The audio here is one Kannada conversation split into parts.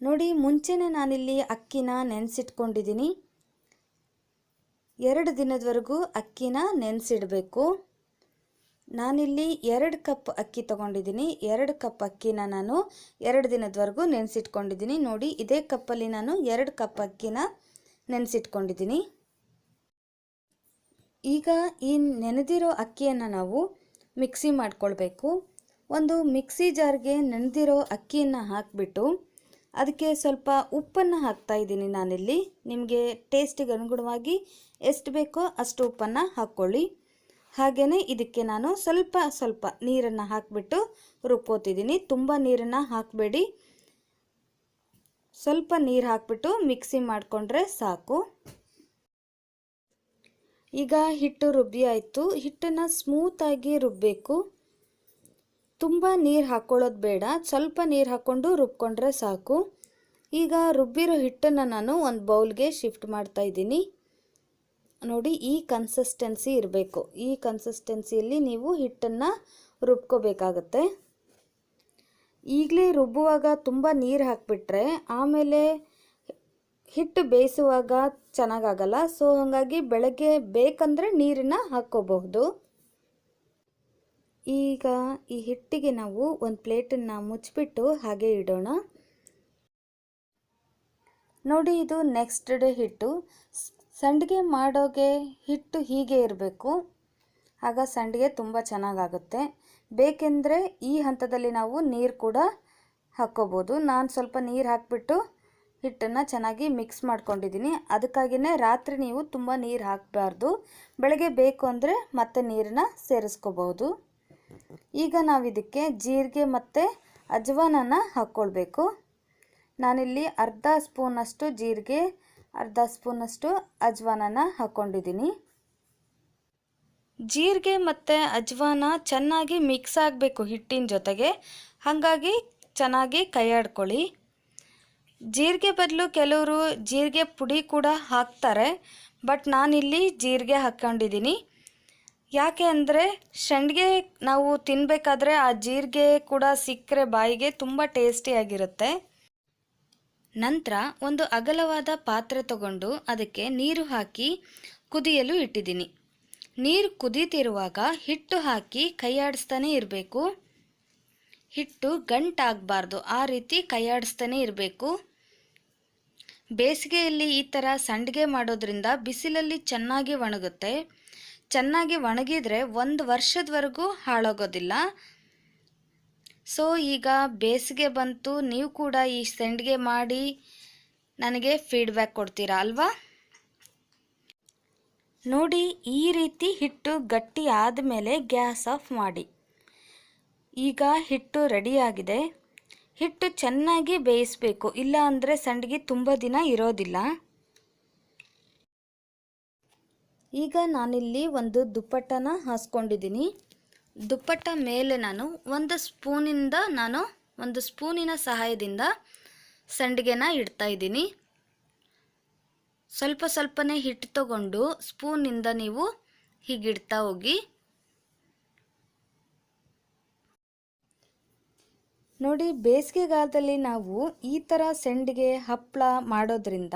ನೋಡಿ, ಮುಂಚೆನೇ ನಾನಿಲ್ಲಿ ಅಕ್ಕಿನ ನೆನೆಸಿಟ್ಕೊಂಡಿದ್ದೀನಿ. ಎರಡು ದಿನದವರೆಗೂ ಅಕ್ಕಿನ ನೆನೆಸಿಡಬೇಕು. ನಾನಿಲ್ಲಿ ಎರಡು ಕಪ್ ಅಕ್ಕಿ ತಗೊಂಡಿದ್ದೀನಿ. ಎರಡು ಕಪ್ ಅಕ್ಕಿನ ನಾನು ಎರಡು ದಿನದವರೆಗೂ ನೆನೆಸಿಟ್ಕೊಂಡಿದ್ದೀನಿ. ನೋಡಿ, ಇದೇ ಕಪ್ಪಲ್ಲಿ ನಾನು ಎರಡು ಕಪ್ ಅಕ್ಕಿನ ನೆನೆಸಿಟ್ಕೊಂಡಿದ್ದೀನಿ. ಈಗ ಈ ನೆನೆದಿರೋ ಅಕ್ಕಿಯನ್ನು ನಾವು ಮಿಕ್ಸಿ ಮಾಡ್ಕೊಳ್ಬೇಕು. ಒಂದು ಮಿಕ್ಸಿ ಜಾರ್ಗೆ ನೆನೆದಿರೋ ಅಕ್ಕಿಯನ್ನು ಹಾಕಿಬಿಟ್ಟು ಅದಕ್ಕೆ ಸ್ವಲ್ಪ ಉಪ್ಪನ್ನು ಹಾಕ್ತಾ ಇದ್ದೀನಿ ನಾನಿಲ್ಲಿ. ನಿಮಗೆ ಟೇಸ್ಟಿಗೆ ಅನುಗುಣವಾಗಿ ಎಷ್ಟು ಬೇಕೋ ಅಷ್ಟು ಉಪ್ಪನ್ನು ಹಾಕ್ಕೊಳ್ಳಿ. ಹಾಗೆಯೇ ಇದಕ್ಕೆ ನಾನು ಸ್ವಲ್ಪ ಸ್ವಲ್ಪ ನೀರನ್ನು ಹಾಕಿಬಿಟ್ಟು ರುಬ್ಕೋತಿದ್ದೀನಿ ತುಂಬ ನೀರನ್ನು ಹಾಕಬೇಡಿ. ಸ್ವಲ್ಪ ನೀರು ಹಾಕಿಬಿಟ್ಟು ಮಿಕ್ಸಿ ಮಾಡಿಕೊಂಡ್ರೆ ಸಾಕು. ಈಗ ಹಿಟ್ಟು ರುಬ್ಬಿ ಆಯಿತು. ಹಿಟ್ಟನ್ನು ಸ್ಮೂತಾಗಿ ರುಬ್ಬಬೇಕು. ತುಂಬ ನೀರು ಹಾಕ್ಕೊಳ್ಳೋದು ಬೇಡ. ಸ್ವಲ್ಪ ನೀರು ಹಾಕ್ಕೊಂಡು ರುಬ್ಕೊಂಡ್ರೆ ಸಾಕು. ಈಗ ರುಬ್ಬಿರೋ ಹಿಟ್ಟನ್ನು ನಾನು ಒಂದು ಬೌಲ್ಗೆ ಶಿಫ್ಟ್ ಮಾಡ್ತಾ ಇದ್ದೀನಿ. ನೋಡಿ, ಈ ಕನ್ಸಿಸ್ಟೆನ್ಸಿ ಇರಬೇಕು. ಈ ಕನ್ಸಿಸ್ಟೆನ್ಸಿಯಲ್ಲಿ ನೀವು ಹಿಟ್ಟನ್ನು ರುಬ್ಕೋಬೇಕಾಗತ್ತೆ. ಈಗಲೇ ರುಬ್ಬುವಾಗ ತುಂಬ ನೀರು ಹಾಕಿಬಿಟ್ರೆ ಆಮೇಲೆ ಹಿಟ್ಟು ಬೇಯಿಸುವಾಗ ಚೆನ್ನಾಗಾಗಲ್ಲ. ಸೊ ಹಾಗಾಗಿ ಬೆಳಗ್ಗೆ ಬೇಕಂದರೆ ನೀರನ್ನು ಹಾಕ್ಕೋಬಹುದು. ಈಗ ಈ ಹಿಟ್ಟಿಗೆ ನಾವು ಒಂದು ಪ್ಲೇಟನ್ನು ಮುಚ್ಚಿಬಿಟ್ಟು ಹಾಗೆ ಇಡೋಣ. ನೋಡಿ, ಇದು ನೆಕ್ಸ್ಟ್ ಡೇ ಹಿಟ್ಟು. ಸಂಡಿಗೆ ಮಾಡೋಗೆ ಹಿಟ್ಟು ಹೀಗೆ ಇರಬೇಕು. ಆಗ ಸಂಡಿಗೆ ತುಂಬ ಚೆನ್ನಾಗಾಗುತ್ತೆ. ಬೇಕೆಂದರೆ ಈ ಹಂತದಲ್ಲಿ ನಾವು ನೀರು ಕೂಡ ಹಾಕ್ಕೋಬೋದು. ನಾನು ಸ್ವಲ್ಪ ನೀರು ಹಾಕಿಬಿಟ್ಟು ಹಿಟ್ಟನ್ನು ಚೆನ್ನಾಗಿ ಮಿಕ್ಸ್ ಮಾಡ್ಕೊಂಡಿದ್ದೀನಿ. ಅದಕ್ಕಾಗಿಯೇ ರಾತ್ರಿ ನೀವು ತುಂಬ ನೀರು ಹಾಕಬಾರ್ದು. ಬೆಳಗ್ಗೆ ಬೇಕು ಅಂದರೆ ಮತ್ತೆ ನೀರನ್ನ ಸೇರಿಸ್ಕೋಬೋದು. ಈಗ ನಾವಿದಕ್ಕೆ ಜೀರಿಗೆ ಮತ್ತು ಅಜವಾನನ ಹಾಕ್ಕೊಳ್ಬೇಕು. ನಾನಿಲ್ಲಿ ಅರ್ಧ ಸ್ಪೂನಷ್ಟು ಜೀರಿಗೆ, ಅರ್ಧ ಸ್ಪೂನಷ್ಟು ಅಜ್ವಾನನ ಹಾಕ್ಕೊಂಡಿದ್ದೀನಿ. ಜೀರಿಗೆ ಮತ್ತು ಅಜವಾನ ಚೆನ್ನಾಗಿ ಮಿಕ್ಸ್ ಆಗಬೇಕು ಹಿಟ್ಟಿನ ಜೊತೆಗೆ. ಹಾಗಾಗಿ ಚೆನ್ನಾಗಿ ಕೈಯಾಡ್ಕೊಳ್ಳಿ. ಜೀರಿಗೆ ಬದಲು ಕೆಲವರು ಜೀರಿಗೆ ಪುಡಿ ಕೂಡ ಹಾಕ್ತಾರೆ, ಬಟ್ ನಾನಿಲ್ಲಿ ಜೀರಿಗೆ ಹಾಕ್ಕೊಂಡಿದ್ದೀನಿ. ಯಾಕೆ ಅಂದರೆ ಸಂಡಿಗೆ ನಾವು ತಿನ್ನಬೇಕಾದ್ರೆ ಆ ಜೀರಿಗೆ ಕೂಡ ಸಿಕ್ಕರೆ ಬಾಯಿಗೆ ತುಂಬ ಟೇಸ್ಟಿಯಾಗಿರುತ್ತೆ ನಂತರ ಒಂದು ಅಗಲವಾದ ಪಾತ್ರೆ ತಗೊಂಡು ಅದಕ್ಕೆ ನೀರು ಹಾಕಿ ಕುದಿಯಲು ಇಟ್ಟಿದ್ದೀನಿ. ನೀರು ಕುದೀತಿರುವಾಗ ಹಿಟ್ಟು ಹಾಕಿ ಕೈಯಾಡಿಸ್ತಾನೆ ಇರಬೇಕು. ಹಿಟ್ಟು ಗಂಟಾಗಬಾರ್ದು, ಆ ರೀತಿ ಕೈಯಾಡಿಸ್ತಾನೆ ಇರಬೇಕು. ಬೇಸಿಗೆಯಲ್ಲಿ ಈ ಥರ ಸಂಡಿಗೆ ಮಾಡೋದ್ರಿಂದ ಬಿಸಿಲಲ್ಲಿ ಚೆನ್ನಾಗಿ ಒಣಗುತ್ತೆ. ಚೆನ್ನಾಗಿ ಒಣಗಿದರೆ ಒಂದು ವರ್ಷದವರೆಗೂ ಹಾಳಾಗೋದಿಲ್ಲ. ಸೊ ಈಗ ಬೇಸಿಗೆ ಬಂತು, ನೀವು ಕೂಡ ಈ ಸಂಡಿಗೆ ಮಾಡಿ ನನಗೆ ಫೀಡ್ಬ್ಯಾಕ್ ಕೊಡ್ತೀರಾ ಅಲ್ವಾ? ನೋಡಿ, ಈ ರೀತಿ ಹಿಟ್ಟು ಗಟ್ಟಿ ಆದಮೇಲೆ ಗ್ಯಾಸ್ ಆಫ್ ಮಾಡಿ. ಈಗ ಹಿಟ್ಟು ರೆಡಿಯಾಗಿದೆ ಹಿಟ್ಟು ಚೆನ್ನಾಗಿ ಬೇಯಿಸಬೇಕು ಇಲ್ಲ ಅಂದರೆ ಸಂಡಿಗೆ ತುಂಬ ದಿನ ಇರೋದಿಲ್ಲ. ಈಗ ನಾನಿಲ್ಲಿ ಒಂದು ದುಪ್ಪಟ್ಟನ ಹಾಸ್ಕೊಂಡಿದ್ದೀನಿ. ದುಪ್ಪಟ್ಟ ಮೇಲೆ ನಾನು ಒಂದು ಸ್ಪೂನಿಂದ ನಾನು ಒಂದು ಸ್ಪೂನಿನ ಸಹಾಯದಿಂದ ಸಂಡಿಗೆನ ಇಡ್ತಾ ಇದ್ದೀನಿ. ಸ್ವಲ್ಪ ಸ್ವಲ್ಪನೇ ಹಿಟ್ಟು ತಗೊಂಡು ಸ್ಪೂನಿಂದ ನೀವು ಹೀಗಿಡ್ತಾ ಹೋಗಿ. ನೋಡಿ, ಬೇಸಿಗೆಗಾಲದಲ್ಲಿ ನಾವು ಈ ಥರ ಸಂಡಿಗೆ ಹಪ್ಪಳ ಮಾಡೋದ್ರಿಂದ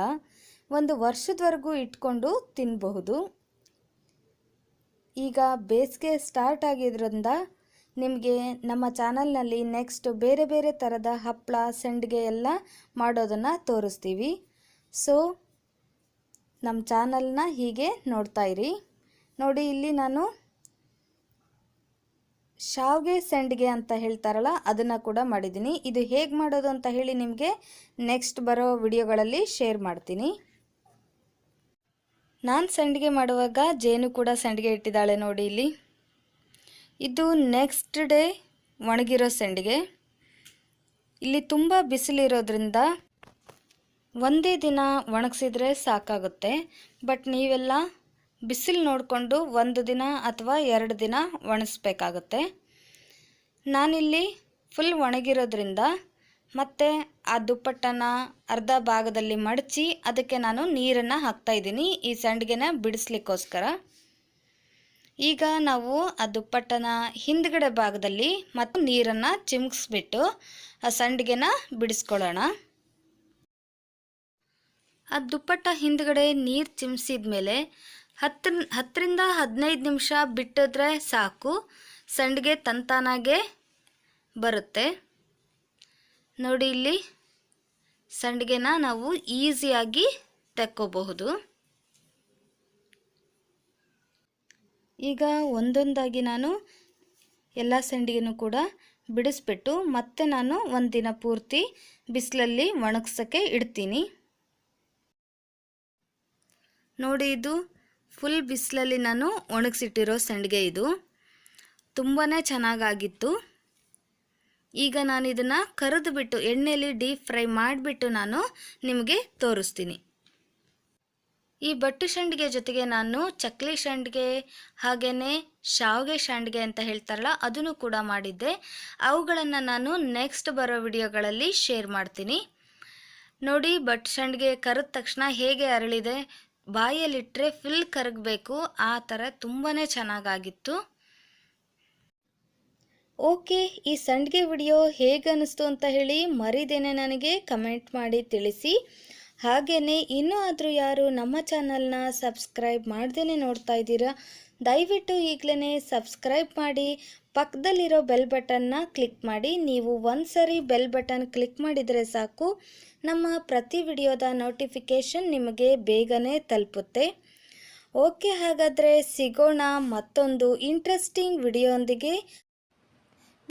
ಒಂದು ವರ್ಷದವರೆಗೂ ಇಟ್ಕೊಂಡು ತಿನ್ನಬಹುದು ಈಗ ಬೇಸಿಗೆ ಸ್ಟಾರ್ಟ್ ಆಗಿದ್ರಿಂದ ನಿಮಗೆ ನಮ್ಮ ಚಾನಲ್ನಲ್ಲಿ ನೆಕ್ಸ್ಟ್ ಬೇರೆ ಬೇರೆ ಥರದ ಹಪ್ಪಳ ಸಂಡಿಗೆ ಎಲ್ಲ ಮಾಡೋದನ್ನು ತೋರಿಸ್ತೀವಿ. ಸೊ ನಮ್ಮ ಚಾನಲ್ನ ಹೀಗೆ ನೋಡ್ತಾ ಇರಿ. ನೋಡಿ, ಇಲ್ಲಿ ನಾನು ಶಾವಿಗೆ ಸಂಡಿಗೆ ಅಂತ ಹೇಳ್ತಾರಲ್ಲ, ಅದನ್ನು ಕೂಡ ಮಾಡಿದ್ದೀನಿ. ಇದು ಹೇಗೆ ಮಾಡೋದು ಅಂತ ಹೇಳಿ ನಿಮಗೆ ನೆಕ್ಸ್ಟ್ ಬರೋ ವಿಡಿಯೋಗಳಲ್ಲಿ ಶೇರ್ ಮಾಡ್ತೀನಿ. ನಾನು ಸಂಡಿಗೆ ಮಾಡುವಾಗ ಜೇನು ಕೂಡ ಸಂಡಿಗೆ ಇಟ್ಟಿದ್ದಾಳೆ ನೋಡಿ ಇಲ್ಲಿ. ಇದು ನೆಕ್ಸ್ಟ್ ಡೇ ಒಣಗಿರೋ ಸಂಡಿಗೆ. ಇಲ್ಲಿ ತುಂಬ ಬಿಸಿಲಿರೋದ್ರಿಂದ ಒಂದೇ ದಿನ ಒಣಗಿಸಿದ್ರೆ ಸಾಕಾಗುತ್ತೆ. ಬಟ್ ನೀವೆಲ್ಲ ಬಿಸಿಲು ನೋಡಿಕೊಂಡು ಒಂದು ದಿನ ಅಥವಾ ಎರಡು ದಿನ ಒಣಗಿಸ್ಬೇಕಾಗುತ್ತೆ. ನಾನಿಲ್ಲಿ ಫುಲ್ ಒಣಗಿರೋದ್ರಿಂದ ಮತ್ತು ಆ ದುಪ್ಪಟ್ಟನ ಅರ್ಧ ಭಾಗದಲ್ಲಿ ಮಡಚಿ ಅದಕ್ಕೆ ನಾನು ನೀರನ್ನು ಹಾಕ್ತಾ ಇದ್ದೀನಿ ಈ ಸಂಡಿಗೆನ ಬಿಡಿಸ್ಲಿಕ್ಕೋಸ್ಕರ. ಈಗ ನಾವು ಆ ದುಪ್ಪಟ್ಟನ ಹಿಂದ್ಗಡೆ ಭಾಗದಲ್ಲಿ ಮತ್ತು ನೀರನ್ನು ಚಿಮ್ಕಿಸ್ಬಿಟ್ಟು ಆ ಸಂಡಿಗೆನ ಬಿಡಿಸ್ಕೊಳ್ಳೋಣ. ಆ ದುಪ್ಪಟ್ಟ ಹಿಂದ್ಗಡೆ ನೀರು ಚಿಮ್ಸಿದ ಮೇಲೆ ಹತ್ತು ಹತ್ತರಿಂದ ಹದಿನೈದು ನಿಮಿಷ ಬಿಟ್ಟಿದ್ರೆ ಸಾಕು, ಸಂಡಿಗೆ ತಂತಾನಾಗೆ ಬರುತ್ತೆ. ನೋಡಿ ಇಲ್ಲಿ ಸಂಡಿಗೆನ ನಾವು ಈಸಿಯಾಗಿ ತೆಕ್ಕೋಬಹುದು. ಈಗ ಒಂದೊಂದಾಗಿ ನಾನು ಎಲ್ಲ ಸಂಡಿಗೆನೂ ಕೂಡ ಬಿಡಿಸ್ಬಿಟ್ಟು ಮತ್ತೆ ನಾನು ಒಂದಿನ ಪೂರ್ತಿ ಬಿಸಿಲಲ್ಲಿ ಒಣಗ್ಸೋಕ್ಕೆ ಇಡ್ತೀನಿ. ನೋಡಿ ಇದು ಫುಲ್ ಬಿಸಿಲಲ್ಲಿ ನಾನು ಒಣಗಿಸಿಟ್ಟಿರೋ ಸಂಡಿಗೆ ಇದು. ತುಂಬಾ ಚೆನ್ನಾಗಾಗಿತ್ತು. ಈಗ ನಾನು ಇದನ್ನು ಕರೆದು ಬಿಟ್ಟು ಎಣ್ಣೆಯಲ್ಲಿ ಡೀಪ್ ಫ್ರೈ ಮಾಡಿಬಿಟ್ಟು ನಾನು ನಿಮಗೆ ತೋರಿಸ್ತೀನಿ. ಈ ಬಟ್ಟು ಸಂಡಿಗೆ ಜೊತೆಗೆ ನಾನು ಚಕ್ಲಿ ಸಂಡಿಗೆ ಹಾಗೇ ಶಾವಿಗೆ ಸಂಡಿಗೆ ಅಂತ ಹೇಳ್ತಾರಲ್ಲ, ಅದನ್ನು ಕೂಡ ಮಾಡಿದ್ದೆ. ಅವುಗಳನ್ನು ನಾನು ನೆಕ್ಸ್ಟ್ ಬರೋ ವಿಡಿಯೋಗಳಲ್ಲಿ ಶೇರ್ ಮಾಡ್ತೀನಿ. ನೋಡಿ, ಬಟ್ ಸಂಡಿಗೆ ಕರೆದ ತಕ್ಷಣ ಹೇಗೆ ಅರಳಿದೆ ಬಾಯಲ್ಲಿಟ್ಟರೆ ಫಿಲ್ ಕರಗಬೇಕು, ಆ ಥರ ತುಂಬಾ ಚೆನ್ನಾಗಾಗಿತ್ತು. ಓಕೆ, ಈ ಸಂಡಿಗೆ ವಿಡಿಯೋ ಹೇಗೆ ಅನ್ನಿಸ್ತು ಅಂತ ಹೇಳಿ ಮರಿದೇನೆ ನನಗೆ ಕಮೆಂಟ್ ಮಾಡಿ ತಿಳಿಸಿ. ಹಾಗೆಯೇ ಇನ್ನೂ ಆದರೂ ಯಾರು ನಮ್ಮ ಚಾನಲ್ನ ಸಬ್ಸ್ಕ್ರೈಬ್ ಮಾಡ್ದೇ ನೋಡ್ತಾ ಇದ್ದೀರಾ, ದಯವಿಟ್ಟು ಈಗಲೇ ಸಬ್ಸ್ಕ್ರೈಬ್ ಮಾಡಿ, ಪಕ್ಕದಲ್ಲಿರೋ ಬೆಲ್ ಬಟನ್ನ ಕ್ಲಿಕ್ ಮಾಡಿ. ನೀವು ಒಂದು ಸರಿ ಬೆಲ್ ಬಟನ್ ಕ್ಲಿಕ್ ಮಾಡಿದರೆ ಸಾಕು, ನಮ್ಮ ಪ್ರತಿ ವಿಡಿಯೋದ ನೋಟಿಫಿಕೇಷನ್ ನಿಮಗೆ ಬೇಗನೆ ತಲುಪುತ್ತೆ. ಓಕೆ, ಹಾಗಾದರೆ ಸಿಗೋಣ ಮತ್ತೊಂದು ಇಂಟ್ರೆಸ್ಟಿಂಗ್ ವಿಡಿಯೋಂದಿಗೆ.